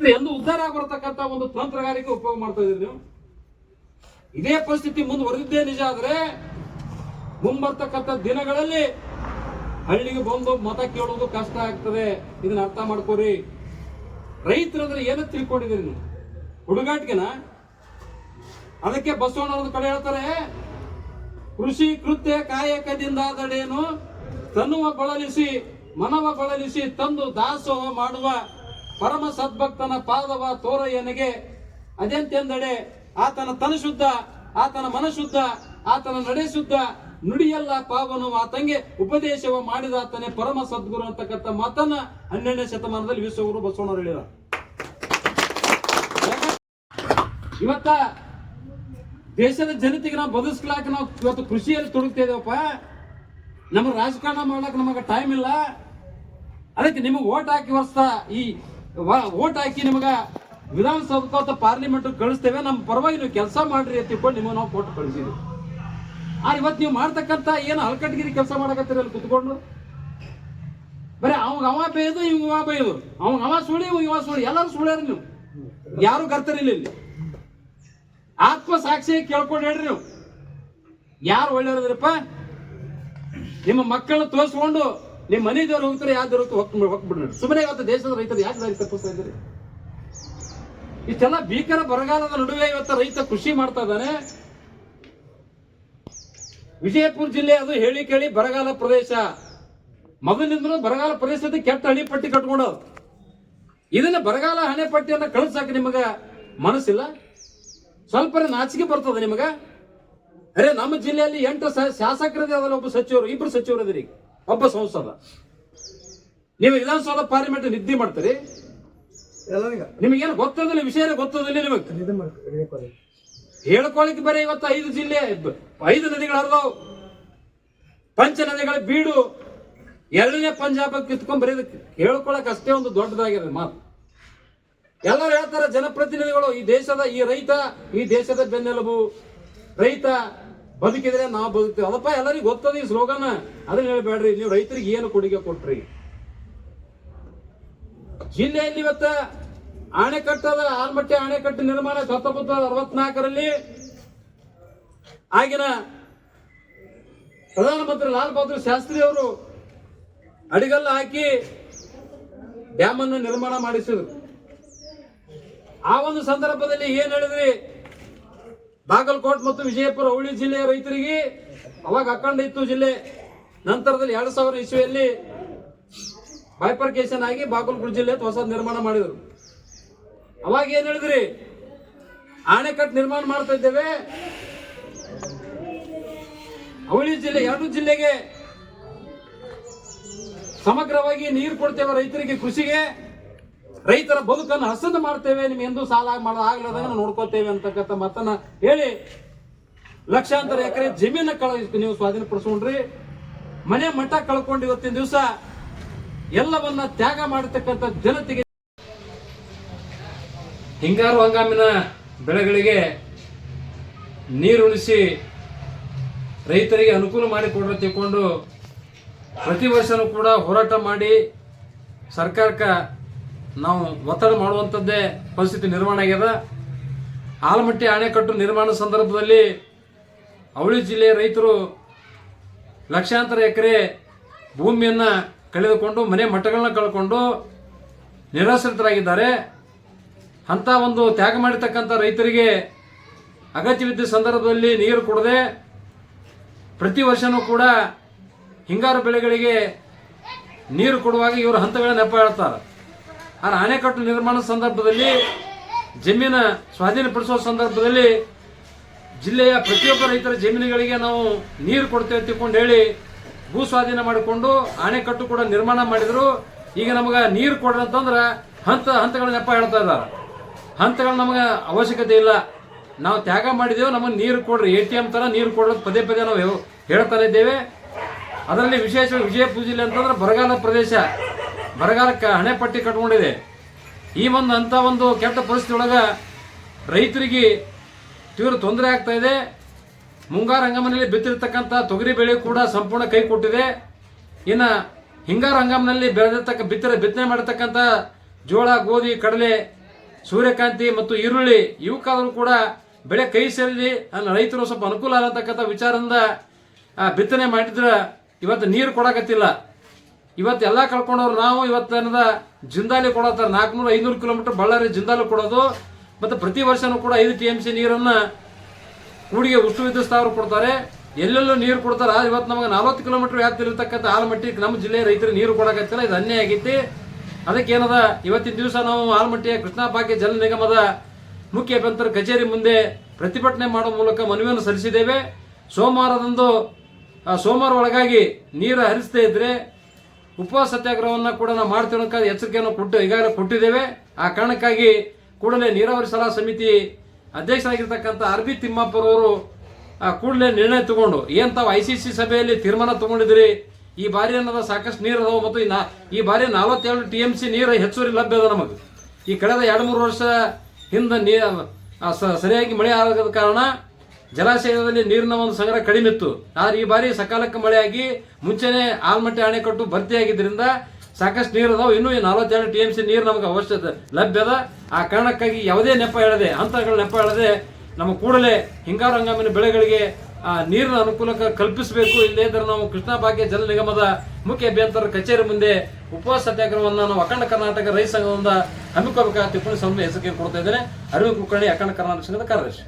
ಎಂದು ಉದ್ಧಾರ ಬರತಕ್ಕಂತ ಒಂದು ತಂತ್ರಗಾರಿಕೆ ಉಪಯೋಗ ಮಾಡ್ತಾ ಇದ್ರಿ ನೀವು? ಇದೇ ಪರಿಸ್ಥಿತಿ ಮುಂದುವರೆದಿದ್ದೇ ನಿಜ ಆದ್ರೆ, ಮುಂಬರ್ತಕ್ಕಂಥ ದಿನಗಳಲ್ಲಿ ಹಳ್ಳಿಗೆ ಬಂದು ಮತ ಕೇಳೋದು ಕಷ್ಟ ಆಗ್ತದೆ. ಇದನ್ನ ಅರ್ಥ ಮಾಡ್ಕೋರಿ. ರೈತರಂದ್ರೆ ಏನೋ ತಿಳ್ಕೊಂಡಿದ್ದೀರಿ ನೀವು? ಹುಡುಗಾಟಿಗೆನ ಅದಕ್ಕೆ ಬಸವಣ್ಣವ್ರ ಕಡೆ ಹೇಳ್ತಾರೆ, ಕೃಷಿ ಕೃತ್ಯ ಕಾಯಕದಿಂದಾದಡೇನು ತನ್ನುವ ಬಳಲಿಸಿ, ಮನವ ಬಳಲಿಸಿ ತಂದು ದಾಸೋಹ ಮಾಡುವ ಪರಮ ಸದ್ಭಕ್ತನ ಪಾದವ ತೋರಯ್ಯನಿಗೆ ಅದೆಂತೆಂದಡೆ ಆತನ ತನಶುದ್ಧ ಆತನ ಮನಶುದ್ಧ ಆತನ ನಡೆ ಶುದ್ಧ, ನುಡಿಯಲ್ಲ ಪಾವನು ಆತಂಗೆ ಉಪದೇಶವ ಮಾಡಿದ ಆತನೇ ಪರಮ ಸದ್ಗುರು ಅಂತಕ್ಕಂಥ ಮತನ ಹನ್ನೆರಡನೇ ಶತಮಾನದಲ್ಲಿ ವಿಶ್ವಗುರು ಬಸವಣ್ಣ ಹೇಳಿದ ಇವತ್ತ ದೇಶದ ಜನತೆಗೆ ನಾವು ಬದುಸ್ಲಾಕ ನಾವು ಇವತ್ತು ಕೃಷಿಯಲ್ಲಿ ತೊಡಗ್ತಿದ್ದೇವಪ್ಪ ನಮಗೆ ರಾಜಕಾರಣ ಮಾಡಕ್ ನಮಗೆ ಟೈಮ್ ಇಲ್ಲ. ಅದಕ್ಕೆ ನಿಮಗೆ ಓಟ್ ಹಾಕಿ ವರ್ಷ ಈ ಓಟ್ ಹಾಕಿ ನಿಮಗ ಅಥವಾ ಪಾರ್ಲಿಮೆಂಟ್ ಕಳಿಸ್ತೇವೆ ನಮ್ಮ ಪರವಾಗಿ ನೀವು ಕೆಲಸ ಮಾಡ್ರಿ ಅಂತ ತಿಳ್ಕೊಂಡು ನಿಮಗೆ ನಾವು ಕೊಟ್ಟು ಕಳಿಸಿದ್ವಿ. ಆ ಇವತ್ತು ನೀವು ಮಾಡ್ತಕ್ಕಂಥ ಏನು ಹಲ್ಕಟ್ಗಿರಿ ಕೆಲಸ ಮಾಡಕತ್ತೀರಿ ಅಲ್ಲಿ ಕುತ್ಕೊಂಡು ಬರೀ ಅವಾಗ ಅವ ಬೇಯ್ದು ಇವ್ ಇವ ಬೇಯ್ದು. ಅವಾಗ ಅವ ಸುಳಿ ಇವ್ ಇವ ಸುಳಿ. ಎಲ್ಲರೂ ಸುಳ್ಯಾರ ನೀವು. ಯಾರು ಕರ್ತಾರಿಲ್ಲ ಇಲ್ಲಿ ಆತ್ಮ ಸಾಕ್ಷಿ ಕೇಳ್ಕೊಂಡು ಹೇಳ್ರಿ ನೀವು. ಯಾರು ಒಳ್ಳೆಯವ್ರದ್ರಪ್ಪ ನಿಮ್ಮ ಮಕ್ಕಳನ್ನ ತೋರಿಸ್ಕೊಂಡು ನಿಮ್ಮ ಮನೆ ದೇವ್ರು ಹೋಗ್ತಾರೆ ಯಾವ್ದು ಹೋಗ್ತಾರೆ ಹೋಗ್ಬಿಡ್ರಿ ಸುಮ್ಮನೆ ಇವತ್ತು ದೇಶದ ರೈತರು ಯಾಕೆ ದಾರಿ ತಪ್ಪಿಸ್ತಾ ಇದ್ದಾರೆ? ಇಷ್ಟೆಲ್ಲ ಭೀಕರ ಬರಗಾಲದ ನಡುವೆ ಇವತ್ತ ರೈತ ಕೃಷಿ ಮಾಡ್ತಾ ಇದ್ದಾನೆ. ವಿಜಯಪುರ ಜಿಲ್ಲೆ ಅದು ಹೇಳಿ ಕೇಳಿ ಬರಗಾಲ ಪ್ರದೇಶ. ಮೊದಲಿಂದಲೂ ಬರಗಾಲ ಪ್ರದೇಶದ ಕೆಟ್ಟ ಹಣಿಪಟ್ಟಿ ಕಟ್ಕೊಂಡು ಇದನ್ನ ಬರಗಾಲ ಹಣೆಪಟ್ಟಿಯನ್ನ ಕಳಿಸಾಕ ನಿಮಗ ಮನಸ್ಸಿಲ್ಲ? ಸ್ವಲ್ಪ ನಾಚಿಕೆ ಬರ್ತದೆ ನಿಮಗ? ಅರೆ, ನಮ್ಮ ಜಿಲ್ಲೆಯಲ್ಲಿ ಎಂಟು ಶಾಸಕರದೇ ಅದಲ್ಲ ಒಬ್ಬ ಸಚಿವರು, ಇಬ್ರು ಸಚಿವರು ಅದಿರಿ ಒಬ್ಬ ಸಂಸದ ನೀವು ವಿಧಾನಸೌಧ ಪಾರ್ಲಿಮೆಂಟ್ ನಿದ್ದೆ ಮಾಡ್ತೀರಿ? ನಿಮಗೇನು ಗೊತ್ತದಿಲ್ಲ ವಿಷಯ ಗೊತ್ತದಿಲ್ಲ ನಿಮಗೆ. ಹೇಳ್ಕೊಳಕ್ಕೆ ಬರೀ ಇವತ್ತು ಐದು ಜಿಲ್ಲೆ ಐದು ನದಿಗಳು ಹರಿದವು. ಪಂಚ ನದಿಗಳ ಬೀಡು. ಎರಡನೇ ಪಂಜಾಬ್ ಕಿತ್ಕೊಂಡ್ ಬರೀದಕ್ಕೆ. ಹೇಳ್ಕೊಳಕ್ ಅಷ್ಟೇ ಒಂದು ದೊಡ್ಡದಾಗಿದೆ ಮಾತು. ಎಲ್ಲರೂ ಹೇಳ್ತಾರೆ ಜನಪ್ರತಿನಿಧಿಗಳು ಈ ದೇಶದ ಈ ರೈತ ಈ ದೇಶದ ಬೆನ್ನೆಲುಬು. ರೈತ ಬದುಕಿದ್ರೆ ನಾವು ಬದುಕ್ತೀವಿ. ಅದಪ್ಪ ಎಲ್ಲರಿಗೂ ಗೊತ್ತದ ಈ ಸ್ಲೋಗನ್? ಅದನ್ನ ಹೇಳ್ಬೇಡ್ರಿ. ನೀವು ರೈತರಿಗೆ ಏನು ಕೊಡುಗೆ ಕೊಟ್ರಿ? ಜಿಲ್ಲೆಯಲ್ಲಿ ಇವತ್ತ ಅಣೆಕಟ್ಟದ ಆಲ್ಮಟ್ಟಿ ಅಣೆಕಟ್ಟು ನಿರ್ಮಾಣ ಹತ್ತೊಂಬತ್ತು ಅರವತ್ನಾಲ್ಕರಲ್ಲಿ ಆಗಿನ ಪ್ರಧಾನಮಂತ್ರಿ ಲಾಲ್ ಬಹದ್ದೂರ್ ಶಾಸ್ತ್ರಿ ಅವರು ಅಡಿಗಲ್ಲ ಹಾಕಿ ಡ್ಯಾಮ್ ಅನ್ನು ನಿರ್ಮಾಣ ಮಾಡಿಸಿದ್ರು. ಆ ಒಂದು ಸಂದರ್ಭದಲ್ಲಿ ಏನ್ ಹೇಳಿದ್ರಿ? ಬಾಗಲಕೋಟ್ ಮತ್ತು ವಿಜಯಪುರ ಹುಳಿ ಜಿಲ್ಲೆಯ ರೈತರಿಗೆ ಅವಾಗ ಅಖಂಡ ಇತ್ತು ಜಿಲ್ಲೆ ನಂತರದಲ್ಲಿ ಎರಡು ಸಾವಿರ ಇಸ್ವಿಯಲ್ಲಿ ಬೈಪರ್ಕೇಶನ್ ಆಗಿ ಬಾಗಲಕೋಟೆ ಜಿಲ್ಲೆ ಹೊಸ ನಿರ್ಮಾಣ ಮಾಡಿದರು. ಅವಾಗ ಏನ್ ಹೇಳಿದ್ರಿ? ಆಣೆಕಟ್ಟು ನಿರ್ಮಾಣ ಮಾಡ್ತಾ ಇದ್ದೇವೆ. ಅವಳಿ ಜಿಲ್ಲೆ ಎರಡು ಜಿಲ್ಲೆಗೆ ಸಮಗ್ರವಾಗಿ ನೀರು ಕೊಡ್ತೇವೆ ರೈತರಿಗೆ ಕೃಷಿಗೆ. ರೈತರ ಬದುಕನ್ನು ಹಸನ ಮಾಡ್ತೇವೆ, ನಿಮ್ಗೆ ಎಂದೂ ಸಾಲ ಮಾಡೋದು ಆಗ್ಲದಾಗ ನೋಡ್ಕೋತೇವೆ ಅಂತಕ್ಕಂಥ ಮಾತನ್ನ ಹೇಳಿ ಲಕ್ಷಾಂತರ ಎಕರೆ ಜಮೀನ ಕಳ ನೀವು ಸ್ವಾಧೀನಪಡಿಸ್ಕೊಂಡ್ರಿ ಮನೆ ಮಠ ಕಳ್ಕೊಂಡು ಇವತ್ತಿನ ದಿವಸ ಎಲ್ಲವನ್ನ ತ್ಯಾಗ ಮಾಡತಕ್ಕಂಥ ಜನತೆಗೆ ಹಿಂಗಾರು ಹಂಗಾಮಿನ ಬೆಳೆಗಳಿಗೆ ನೀರುಣಿಸಿ ರೈತರಿಗೆ ಅನುಕೂಲ ಮಾಡಿಕೊಡ್ರೆ ತಿಳ್ಕೊಂಡು ಪ್ರತಿ ವರ್ಷನೂ ಕೂಡ ಹೋರಾಟ ಮಾಡಿ ಸರ್ಕಾರಕ್ಕೆ ನಾವು ಒತ್ತಡ ಮಾಡುವಂಥದ್ದೇ ಪರಿಸ್ಥಿತಿ ನಿರ್ಮಾಣ ಆಗ್ಯದ. ಆಲಮಟ್ಟಿ ಅಣೆಕಟ್ಟು ನಿರ್ಮಾಣ ಸಂದರ್ಭದಲ್ಲಿ ಅವಳಿ ಜಿಲ್ಲೆಯ ರೈತರು ಲಕ್ಷಾಂತರ ಎಕರೆ ಭೂಮಿಯನ್ನು ಕಳೆದುಕೊಂಡು, ಮನೆ ಮಠಗಳನ್ನ ಕಳ್ಕೊಂಡು ನಿರಾಶ್ರಿತರಾಗಿದ್ದಾರೆ. ಅಂಥ ಒಂದು ತ್ಯಾಗ ಮಾಡಿರ್ತಕ್ಕಂಥ ರೈತರಿಗೆ ಅಗತ್ಯವಿದ್ದ ಸಂದರ್ಭದಲ್ಲಿ ನೀರು ಕೊಡದೆ ಪ್ರತಿ ವರ್ಷನೂ ಕೂಡ ಹಿಂಗಾರು ಬೆಳೆಗಳಿಗೆ ನೀರು ಕೊಡುವಾಗ ಇವರು ಹಂತಗಳ ನೆಪ ಹೇಳ್ತಾರೆ. ಆದರೆ ಅಣೆಕಟ್ಟು ನಿರ್ಮಾಣ ಸಂದರ್ಭದಲ್ಲಿ, ಜಮೀನ ಸ್ವಾಧೀನಪಡಿಸುವ ಸಂದರ್ಭದಲ್ಲಿ ಜಿಲ್ಲೆಯ ಪ್ರತಿಯೊಬ್ಬ ರೈತರ ಜಮೀನುಗಳಿಗೆ ನಾವು ನೀರು ಕೊಡ್ತೇವೆ ತಿಳ್ಕೊಂಡು ಹೇಳಿ ಭೂ ಸ್ವಾಧೀನ ಮಾಡಿಕೊಂಡು ಅಣೆಕಟ್ಟು ಕೂಡ ನಿರ್ಮಾಣ ಮಾಡಿದ್ರು. ಈಗ ನಮಗೆ ನೀರು ಕೊಡ್ರಿ ಅಂತಂದ್ರೆ ಹಂತ ಹಂತಗಳ ನೆಪ ಹೇಳ್ತಾ ಇದ್ದಾರೆ. ಹಂತಗಳು ನಮಗೆ ಅವಶ್ಯಕತೆ ಇಲ್ಲ. ನಾವು ತ್ಯಾಗ ಮಾಡಿದ್ದೇವೆ ನಮಗೆ ನೀರು ಕೊಡ್ರಿ, ಎ ಟಿ ಎಂ ಥರ ನೀರು ಕೊಡೋದು ಪದೇ ಪದೇ ನಾವು ಹೇಳ್ತಾ ಹೇಳ್ತಾನೆ ಇದ್ದೇವೆ ಅದರಲ್ಲಿ ವಿಶೇಷ ವಿಜಯಪುರ ಜಿಲ್ಲೆ ಅಂತಂದ್ರೆ ಬರಗಾಲ ಪ್ರದೇಶ. ಬರಗಾಲಕ್ಕೆ ಹಣೆಪಟ್ಟಿ ಕಟ್ಕೊಂಡಿದೆ. ಈ ಒಂದು ಅಂಥ ಒಂದು ಕೆಟ್ಟ ಪರಿಸ್ಥಿತಿ ಒಳಗೆ ರೈತರಿಗೆ ತೀವ್ರ ತೊಂದರೆ ಆಗ್ತಾ ಇದೆ. ಮುಂಗಾರು ಹಂಗಾಮಿನಲ್ಲಿ ಬಿತ್ತಿರ್ತಕ್ಕಂಥ ತೊಗರಿ ಬೆಳೆ ಕೂಡ ಸಂಪೂರ್ಣ ಕೈ ಕೊಟ್ಟಿದೆ. ಇನ್ನು ಹಿಂಗಾರು ಹಂಗಾಮಿನಲ್ಲಿ ಬೆಳೆದಿರ್ತಕ್ಕ ಬಿತ್ತರೆ ಬಿತ್ತನೆ ಮಾಡಿರ್ತಕ್ಕಂಥ ಜೋಳ, ಗೋಧಿ, ಕಡಲೆ, ಸೂರ್ಯಕಾಂತಿ ಮತ್ತು ಈರುಳ್ಳಿ ಇವಕ್ಕಾದರೂ ಕೂಡ ಬೆಳೆ ಕೈ ಸೇರಲಿ ರೈತರು ಸ್ವಲ್ಪ ಅನುಕೂಲ ಆಗತಕ್ಕಂಥ ವಿಚಾರದಿಂದ ಬಿತ್ತನೆ ಮಾಡಿದ್ರೆ ಇವತ್ತು ನೀರು ಕೊಡಕತ್ತಿಲ್ಲ. ಇವತ್ತು ಎಲ್ಲ ಕಳ್ಕೊಂಡವ್ರು ನಾವು ಇವತ್ತು ಏನದ ಜಿಂದಾಲಿ ಕೊಡತ್ತಾರೆ. ನಾಲ್ಕುನೂರ, ಐನೂರು ಕಿಲೋಮೀಟರ್ ಬಳ್ಳಾರಿ ಜಿಂದಾಲಿ ಕೊಡೋದು. ಮತ್ತು ಪ್ರತಿ ವರ್ಷವೂ ಕೂಡ ಐದು ಟಿ ಎಂ ಸಿ ನೀರನ್ನು ಕೂಡಿಗೆ ಉಸು ವಿದ್ಯುತ್ ಕೊಡ್ತಾರೆ. ಎಲ್ಲೆಲ್ಲೂ ನೀರು ಕೊಡ್ತಾರೆ. ಇವತ್ತು ನಮಗೆ ನಲವತ್ತು ಕಿಲೋಮೀಟರ್ ವ್ಯಾಪ್ತಿಲಿರ್ತಕ್ಕಂಥ ಆಲಮಟ್ಟಿ ನಮ್ಮ ಜಿಲ್ಲೆಯ ರೈತರು ನೀರು ಕೊಡೋಕ್ಕಾಗ್ತಿಲ್ಲ. ಇದು ಅನ್ಯಾಯ ಆಗೈತಿ. ಅದಕ್ಕೇನದ ಇವತ್ತಿನ ದಿವಸ ನಾವು ಆಲಮಟ್ಟಿಯ ಕೃಷ್ಣಾ ಭಾಗ್ಯ ಜಲ ನಿಗಮದ ಮುಖ್ಯ ಅಭ್ಯಂತರ ಕಚೇರಿ ಮುಂದೆ ಪ್ರತಿಭಟನೆ ಮಾಡುವ ಮೂಲಕ ಮನವಿಯನ್ನು ಸಲ್ಲಿಸಿದ್ದೇವೆ. ಸೋಮವಾರದಂದು ಸೋಮವಾರ ಒಳಗಾಗಿ ನೀರು ಹರಿಸದೇ ಇದ್ರೆ ಉಪವಾಸ ಸತ್ಯಾಗ್ರಹವನ್ನು ಕೂಡ ನಾವು ಮಾಡ್ತೀವಿ ಅನ್ನೋ ಎಚ್ಚರಿಕೆಯನ್ನು ಕೊಟ್ಟು ಈಗಾಗಲೇ ಕೊಟ್ಟಿದ್ದೇವೆ ಆ ಕಾರಣಕ್ಕಾಗಿ ಕೂಡಲೇ ನೀರಾವರಿ ಸಲಹಾ ಸಮಿತಿ ಅಧ್ಯಕ್ಷರಾಗಿರ್ತಕ್ಕಂಥ ಆರ್ ಬಿ ತಿಮ್ಮಾಪುರವರು ಆ, ಕೂಡಲೇ ನಿರ್ಣಯ ತಗೊಂಡು ಏನ್ ತಾವು ಐ ಸಿ ಸಿ ಸಭೆಯಲ್ಲಿ ತೀರ್ಮಾನ ತಗೊಂಡಿದ್ರಿ ಈ ಬಾರಿ ಅನ್ನೋದ ಸಾಕಷ್ಟು ನೀರು ಅದಾವ ಮತ್ತು ಈ ಬಾರಿ ನಲವತ್ತೇಳು ಟಿ ಎಂ ಸಿ ನೀರು ಹೆಚ್ಚುವರಿ ಲಭ್ಯ ಅದ ನಮಗೆ. ಈ ಕಳೆದ ಎರಡು ಮೂರು ವರ್ಷ ಹಿಂದೆ ನೀ ಸರಿಯಾಗಿ ಮಳೆ ಆಗದ ಕಾರಣ ಜಲಾಶಯದಲ್ಲಿ ನೀರಿನ ಒಂದು ಸಂಗ್ರಹ ಕಡಿಮೆ ಇತ್ತು. ಆದ್ರೆ ಈ ಬಾರಿ ಸಕಾಲಕ್ಕೆ ಮಳೆಯಾಗಿ ಮುಂಚೆನೆ ಆಲ್ಮಟ್ಟಿ ಅಣೆಕಟ್ಟು ಭರ್ತಿಯಾಗಿದ್ದರಿಂದ ಸಾಕಷ್ಟು ನೀರು ಅದಾವ. ಇನ್ನೂ ನಲವತ್ತೆರಡು ಟಿ ಎಂ ಸಿ ನೀರು ನಮಗೆ ಅವಶ್ಯಕತೆ ಲಭ್ಯದ ಆ ಕಾರಣಕ್ಕಾಗಿ ಯಾವುದೇ ನೆಪ ಹೇಳದೆ, ಹಂತಗಳ ನೆಪ ಹೇಳದೆ ನಮ್ಮ ಕೂಡಲೇ ಹಿಂಗಾರು ಹಂಗಾಮಿನ ಬೆಳೆಗಳಿಗೆ ನೀರಿನ ಅನುಕೂಲ ಕಲ್ಪಿಸಬೇಕು. ಇಲ್ಲದೇ ಇದ್ರೆ ನಾವು ಕೃಷ್ಣ ಭಾಗ್ಯ ಜಲ ನಿಗಮದ ಮುಖ್ಯ ಅಭಿಯಂತರ ಕಚೇರಿ ಮುಂದೆ ಉಪವಾಸ ಸತ್ಯಾಗ್ರಹವನ್ನು ನಾವು ಅಖಂಡ ಕರ್ನಾಟಕ ರೈತ ಸಂಘದಿಂದ ಹಮ್ಮಿಕೋಬೇಕಾದ ಟಿಪ್ಪಣಿ ಸಂಸ್ಥೆ ಹೆಸರಿಗೆ ಕೊಡ್ತಾ ಇದ್ದೇನೆ. ಅರವಿಂದ್ ಕುಲಕರ್ಣಿ, ಅಖಂಡ ಕರ್ನಾಟಕ ಸಂಘದ ಕಾರ್ಯದರ್ಶಿ.